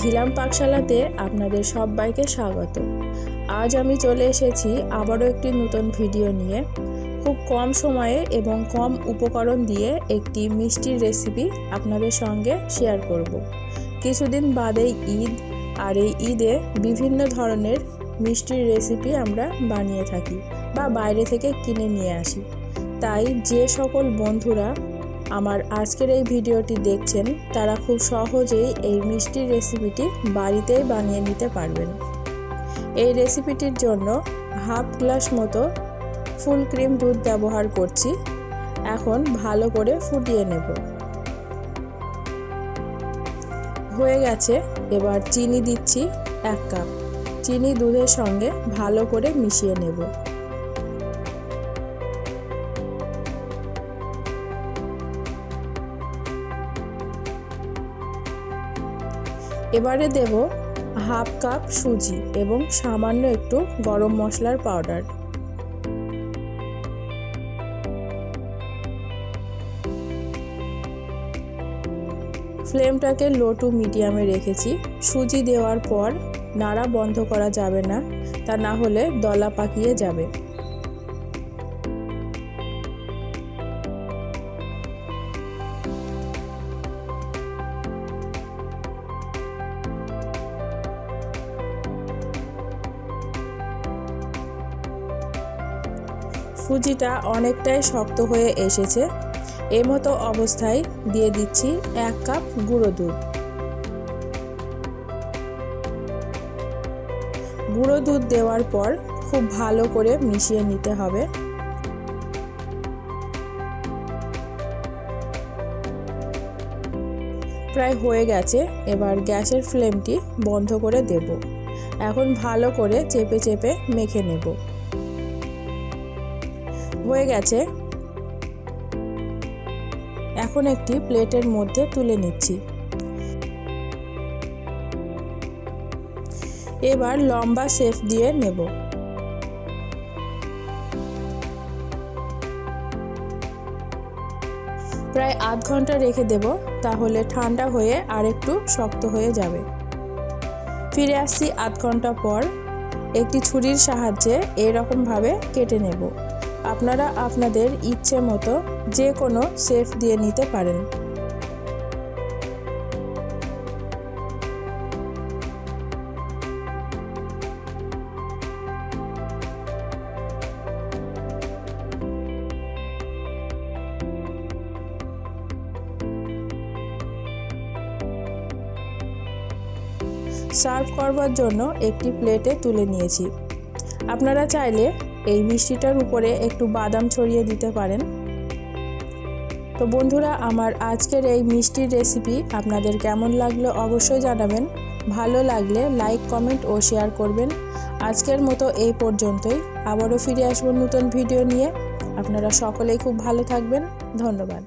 ঝিলাম পাকশালাতে আপনাদের সবাইকে স্বাগত। আজ আমি চলে এসেছি আবারও একটি নতুন ভিডিও নিয়ে। খুব কম সময়ে এবং কম উপকরণ দিয়ে একটি মিষ্টির রেসিপি আপনাদের সঙ্গে শেয়ার করব। কিছুদিন বাদেই ঈদ, আর এই ঈদে বিভিন্ন ধরনের মিষ্টির রেসিপি আমরা বানিয়ে থাকি বা বাইরে থেকে কিনে নিয়ে আসি। তাই যে সকল বন্ধুরা আমার আজকের এই ভিডিওটি দেখছেন, তারা খুব সহজেই এই মিষ্টির রেসিপিটি বাড়িতেই বানিয়ে নিতে পারবেন। এই রেসিপিটির জন্য হাফ গ্লাস মতো ফুল ক্রিম দুধ ব্যবহার করছি। এখন ভালো করে ফুটিয়ে নেব। হয়ে গেছে, এবার চিনি দিচ্ছি এক কাপ। চিনি দুধের সঙ্গে ভালো করে মিশিয়ে নেব। এবারে দেব হাফ কাপ সুজি এবং সামান্য একটু গরম মশলার পাউডার। ফ্লেমটাকে লো টু মিডিয়ামে রেখেছি। সুজি দেওয়ার পর নাড়া বন্ধ করা যাবে না, তা না হলে দলা পাকিয়ে যাবে। সুজিটা অনেকটাই শক্ত হয়ে এসেছে। এই মতো অবস্থায় দিয়ে দিচ্ছি এক কাপ গুঁড়ো দুধ। গুঁড়ো দুধ দেওয়ার পর খুব ভালো করে মিশিয়ে নিতে হবে। প্রায় হয়ে গেছে, এবার গ্যাসের ফ্লেমটি বন্ধ করে দেব। এখন ভালো করে চেপে চেপে মেখে নেব। হয়ে গেছে। এখন একটি প্লেটের মধ্যে তুলে নিচ্ছি। এবার লম্বা শেফ দিয়ে নেব। প্রায় আধ ঘণ্টা রেখে দেব, তাহলে ঠান্ডা হয়ে আর একটু শক্ত হয়ে যাবে। ফিরে আসছি আধ ঘণ্টা পর। একটি ছুরির সাহায্যে এরকমভাবে কেটে নেব। আপনারা আপনাদের ইচ্ছে মতো যে কোনো শেফ দিয়ে নিতে পারেন। সার্ভ করবার জন্য একটি প্লেটে তুলে নিয়েছি। আপনারা চাইলে এই মিষ্টিটার উপরে একটু বাদাম ছড়িয়ে দিতে পারেন। তো বন্ধুরা, আমার আজকের এই মিষ্টির রেসিপি আপনাদের কেমন লাগল অবশ্যই জানাবেন। ভালো লাগলে লাইক কমেন্ট ও শেয়ার করবেন। আজকের মতো এই পর্যন্তই। আবারও ফিরে আসব নতুন ভিডিও নিয়ে। আপনারা সকলেই খুব ভালো থাকবেন। ধন্যবাদ।